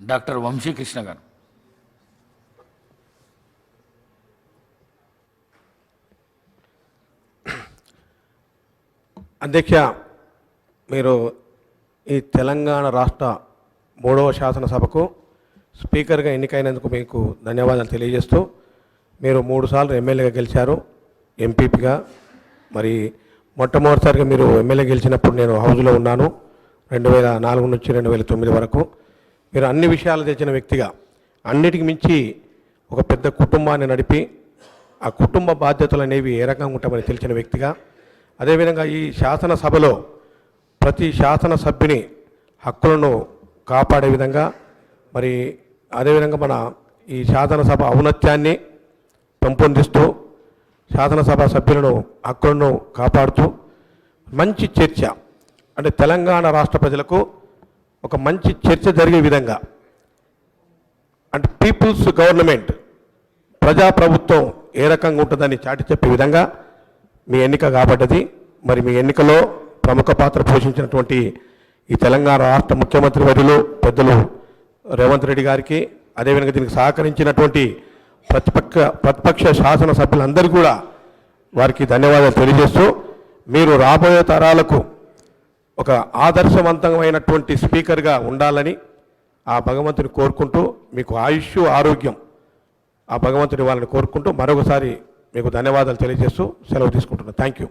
Doctor Vamsikrishna గారు. అధ్యక్ష మీరు ఈ తెలంగాణ రాష్ట్ర మూడవ శాసనసభకు స్పీకర్గా ఎన్నికైనందుకు మీకు ధన్యవాదాలు తెలియజేస్తూ మీరు మూడుసార్లు ఎమ్మెల్యేగా గెలిచారు ఎంపీపీగా. మరి మొట్టమొదటిసారిగా మీరు ఎమ్మెల్యే గెలిచినప్పుడు నేను హౌజ్లో ఉన్నాను రెండు వేల నాలుగు నుంచి రెండు వేల తొమ్మిది వరకు. మీరు అన్ని విషయాలు తెచ్చిన వ్యక్తిగా అన్నిటికి మించి ఒక పెద్ద కుటుంబాన్ని నడిపి ఆ కుటుంబ బాధ్యతలు అనేవి ఏ రకంగా ఉంటామని తెలిసిన వ్యక్తిగా అదేవిధంగా ఈ శాసనసభలో ప్రతి శాసనసభ్యుని హక్కులను కాపాడే విధంగా మరి అదేవిధంగా మన ఈ శాసనసభ ఔన్నత్యాన్ని పెంపొందిస్తూ శాసనసభ సభ్యులను హక్కులను కాపాడుతూ మంచి చర్చ అంటే తెలంగాణ రాష్ట్ర ప్రజలకు ఒక మంచి చర్చ జరిగే విధంగా. అంటే పీపుల్స్ గవర్నమెంట్ ప్రజాప్రభుత్వం ఏ రకంగా ఉంటుందని చాటి చెప్పే విధంగా మీ ఎన్నిక కాబడ్డది. మరి మీ ఎన్నికలో ప్రముఖ పాత్ర పోషించినటువంటి ఈ తెలంగాణ రాష్ట్ర ముఖ్యమంత్రి వర్యులు పెద్దలు రేవంత్ రెడ్డి గారికి అదేవిధంగా దీనికి సహకరించినటువంటి ప్రతిపక్ష ప్రతిపక్ష శాసన సభ్యులందరికీ కూడా వారికి ధన్యవాదాలు తెలియజేస్తూ మీరు రాబోయే తరాలకు ఒక ఆదర్శవంతమైనటువంటి స్పీకర్గా ఉండాలని ఆ భగవంతుని కోరుకుంటూ మీకు ఆయుష్ ఆరోగ్యం ఆ భగవంతుని వాళ్ళని కోరుకుంటూ మరొకసారి మీకు ధన్యవాదాలు తెలియజేస్తూ సెలవు తీసుకుంటున్నాను థ్యాంక్ యూ